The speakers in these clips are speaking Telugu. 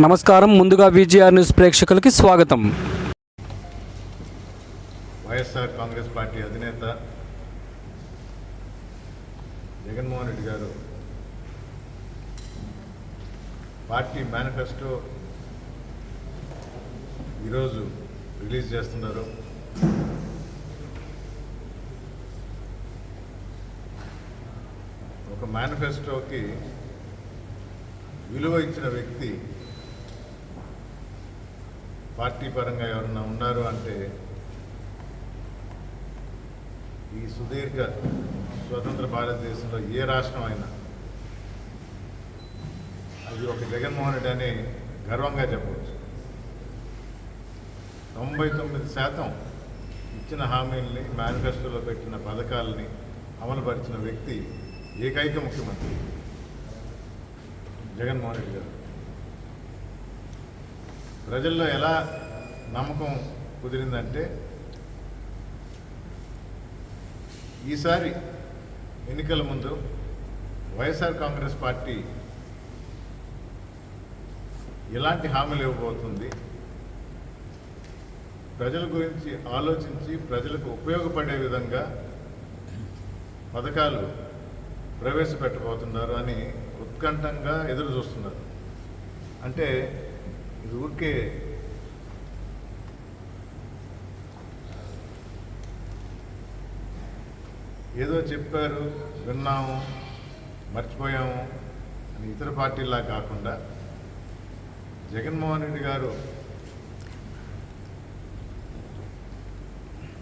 నమస్కారం. ముందుగా విజిఆర్ న్యూస్ ప్రేక్షకులకి స్వాగతం. వైఎస్ఆర్ కాంగ్రెస్ పార్టీ అధినేత జగన్మోహన్ రెడ్డి గారు పార్టీ మేనిఫెస్టో ఈరోజు రిలీజ్ చేస్తున్నారు. ఒక మేనిఫెస్టోకి విలువ ఇచ్చిన వ్యక్తి పార్టీ పరంగా ఎవరన్నా ఉన్నారు అంటే ఈ సుదీర్ఘ స్వతంత్ర భారతదేశంలో ఏ రాష్ట్రం అయినా అది ఒక జగన్మోహన్ రెడ్డి అని గర్వంగా చెప్పవచ్చు. తొంభై తొమ్మిది శాతం ఇచ్చిన హామీల్ని మేనిఫెస్టోలో పెట్టిన పథకాలని అమలుపరిచిన వ్యక్తి ఏకైక ముఖ్యమంత్రి జగన్మోహన్ రెడ్డి గారు. ప్రజల్లో ఎలా నమ్మకం కుదిరిందంటే ఈసారి ఎన్నికల ముందు వైఎస్ఆర్ కాంగ్రెస్ పార్టీ ఎలాంటి హామీలు ఇవ్వబోతుంది? ప్రజల గురించి ఆలోచించి ప్రజలకు ఉపయోగపడే విధంగా పథకాలు ప్రవేశపెట్టబోతున్నారు అని ఉత్కంఠంగా ఎదురు చూస్తున్నారు అంటే ఇది ఊరికే. ఏదో చెప్పారు విన్నాము మర్చిపోయాము అని ఇతర పార్టీలా కాకుండా జగన్మోహన్ రెడ్డి గారు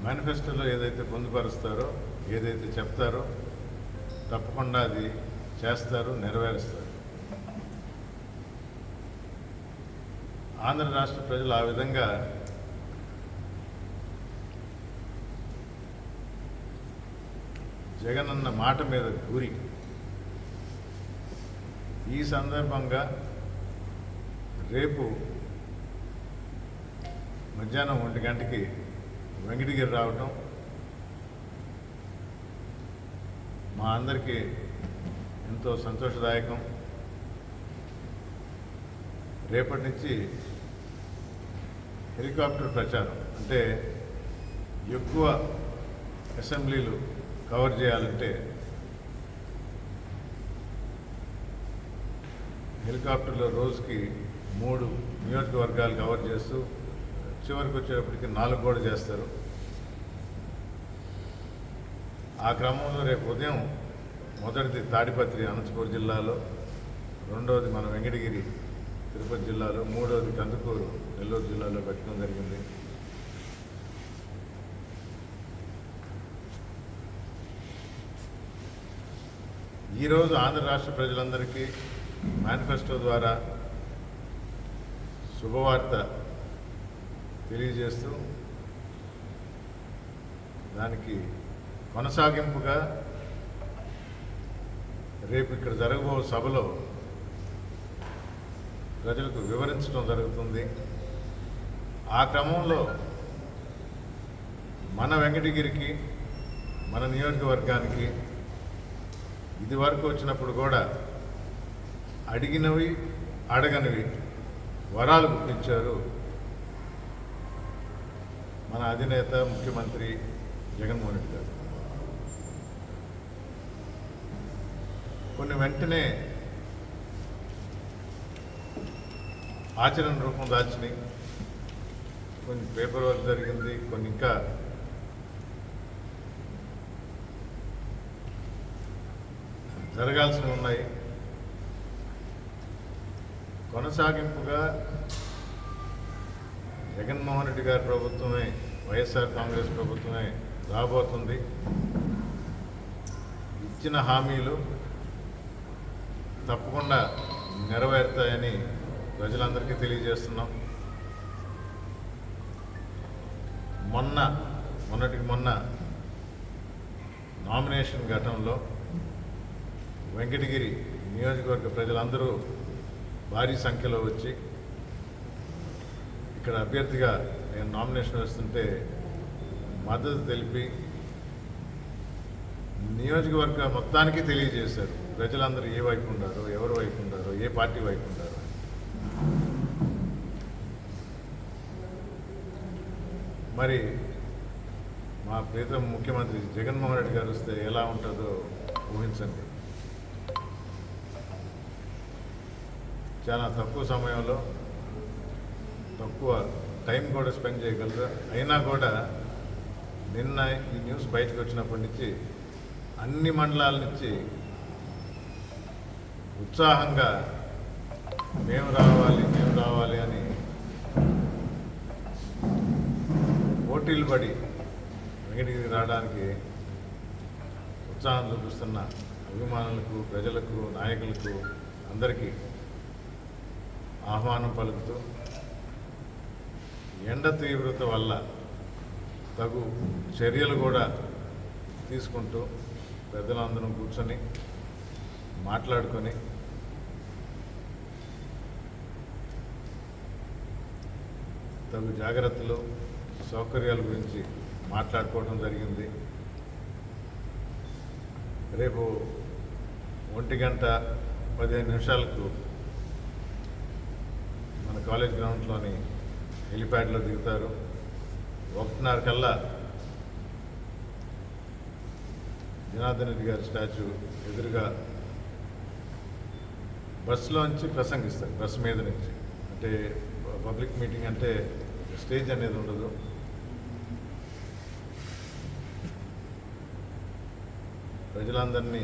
మేనిఫెస్టోలో ఏదైతే పొందుపరుస్తారో ఏదైతే చెప్తారో తప్పకుండా అది చేస్తారు నెరవేరుస్తారు. ఆంధ్ర రాష్ట్ర ప్రజలు ఆ విధంగా జగనన్న మాట మీద గురి. ఈ సందర్భంగా రేపు మధ్యాహ్నం ఒంటి గంటకి వెంకటగిరి రావటం మా అందరికీ ఎంతో సంతోషదాయకం. రేపటి నుంచి హెలికాప్టర్ ప్రచారం. అంటే ఎక్కువ అసెంబ్లీలు కవర్ చేయాలంటే హెలికాప్టర్లో రోజుకి మూడు నియోజకవర్గాలు కవర్ చేస్తూ చివరికి వచ్చేటప్పటికి నాలుగు కూడా చేస్తారు. ఆ క్రమంలో రేపు ఉదయం మొదటిది తాడిపత్రి అనంతపురం జిల్లాలో రెండవది మన వెంకటగిరి తిరుపతి జిల్లాలో మూడవది కందుకూరు నెల్లూరు జిల్లాలో పెట్టడం జరిగింది. ఈరోజు ఆంధ్ర రాష్ట్ర ప్రజలందరికీ మేనిఫెస్టో ద్వారా శుభవార్త తెలియజేస్తూ దానికి కొనసాగింపుగా రేపు ఇక్కడ జరగబో సభలో ప్రజలకు వివరించడం జరుగుతుంది. ఆ క్రమంలో మన వెంకటగిరికి మన నియోజకవర్గానికి ఇది వరకు వచ్చినప్పుడు కూడా అడిగినవి అడగనివి వరాలు గుర్తించారు మన అధినేత ముఖ్యమంత్రి జగన్మోహన్ రెడ్డి గారు. కొన్ని వెంటనే ఆచరణ రూపం దాల్చినాయి కొన్ని పేపర్ వర్క్ జరిగింది కొన్ని ఇంకా జరగాల్సినవి ఉన్నాయి. కొనసాగింపుగా జగన్మోహన్ రెడ్డి గారి ప్రభుత్వమే వైఎస్ఆర్ కాంగ్రెస్ ప్రభుత్వమే రాబోతుంది. ఇచ్చిన హామీలు తప్పకుండా నెరవేరుతాయని ప్రజలందరికీ తెలియజేస్తున్నాం. మొన్న మొన్నటికి మొన్న నామినేషన్ ఘటనలో వెంకటగిరి నియోజకవర్గ ప్రజలందరూ భారీ సంఖ్యలో వచ్చి ఇక్కడ అభ్యర్థిగా నేను నామినేషన్ వేస్తుంటే మద్దతు తెలిపి నియోజకవర్గ మొత్తానికి తెలియజేశారు. ప్రజలందరూ ఏ వైపు ఉండారో ఎవరి వైపు ఉండారో ఏ పార్టీ వైపు ఉండారో. మరి మా ప్రీతం ముఖ్యమంత్రి జగన్మోహన్ రెడ్డి గారు వస్తే ఎలా ఉంటుందో ఊహించండి. చాలా తక్కువ సమయంలో తక్కువ టైం కూడా స్పెండ్ చేయగలరు? అయినా కూడా నిన్న ఈ న్యూస్ బయటకు వచ్చినప్పటి నుంచి అన్ని మండలాల నుంచి ఉత్సాహంగా మేము రావాలి మేము రావాలి అని పోటీలు పడి వెంకటగిరి రావడానికి ఉత్సాహం చూపిస్తున్న అభిమానులకు ప్రజలకు నాయకులకు అందరికీ ఆహ్వానం పలుకుతూ ఎండ తీవ్రత వల్ల తగు చర్యలు కూడా తీసుకుంటూ పెద్దలందరం కూర్చొని మాట్లాడుకొని తగు జాగ్రత్తలు సౌకర్యాల గురించి మాట్లాడుకోవడం జరిగింది. రేపు ఒంటి గంట పదిహేను నిమిషాలకు మన కాలేజ్ గ్రౌండ్లోని హెలిప్యాడ్లో దిగుతారు. ఒకటిన్నర కల్లా జనార్దన్ రెడ్డి గారి స్టాచ్యూ ఎదురుగా బస్సులోంచి ప్రసంగిస్తారు బస్సు మీద నుంచి. అంటే పబ్లిక్ మీటింగ్ అంటే స్టేజ్ అనేది ఉండదు. ప్రజలందరినీ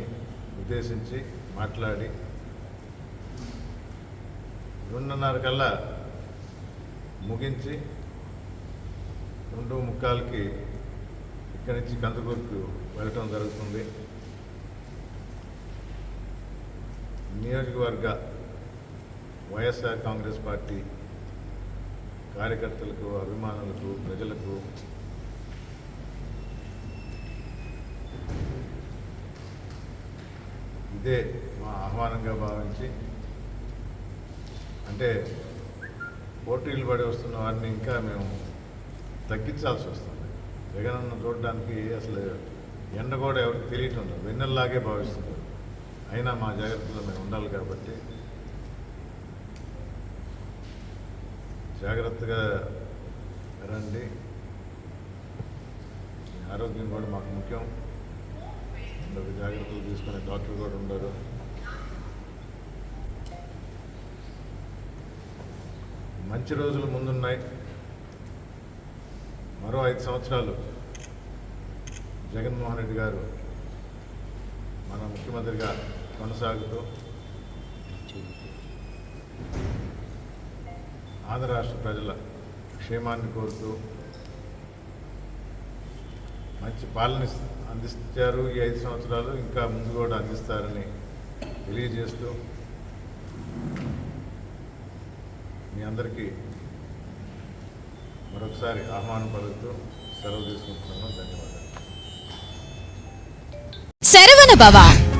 ఉద్దేశించి మాట్లాడి రెండున్నర కల్లా ముగించి రెండు ముక్కాలకి ఇక్కడి నుంచి కందుకూరుకు వెళ్ళటం జరుగుతుంది. నియోజకవర్గ వైఎస్ఆర్ కాంగ్రెస్ పార్టీ కార్యకర్తలకు అభిమానులకు ప్రజలకు. ఇదే మా ఆహ్వానంగా భావించి అంటే పోటీలు పడి వస్తున్న వారిని ఇంకా మేము తగ్గించాల్సి వస్తుంది. జగనన్న చూడడానికి అసలు ఎండ కూడా ఎవరికి తెలియటం లేదు. వెన్నెల్లాగే భావిస్తున్నారు. అయినా మా జాగ్రత్తలో మేము ఉండాలి కాబట్టి జాగ్రత్తగా రండి. ఆరోగ్యం కూడా మాకు ముఖ్యం. అందరూ జాగ్రత్తలు తీసుకునే డాక్టర్ కూడా ఉండరు. మంచి రోజులు ముందున్నాయి. మరో ఐదు సంవత్సరాలు జగన్మోహన్ రెడ్డి గారు మన ముఖ్యమంత్రిగా కొనసాగుతూ ఆంధ్ర రాష్ట్ర ప్రజల క్షేమాన్ని కోరుతూ మంచి పాలన అందిస్తారు. ఈ ఐదు సంవత్సరాలు ఇంకా ముందు కూడా అందిస్తారని తెలియజేస్తూ మీ అందరికీ మరొకసారి ఆహ్వానం పలుకుతూ సెలవు తీసుకుంటున్నాను. ధన్యవాదాలు. Saravana Baba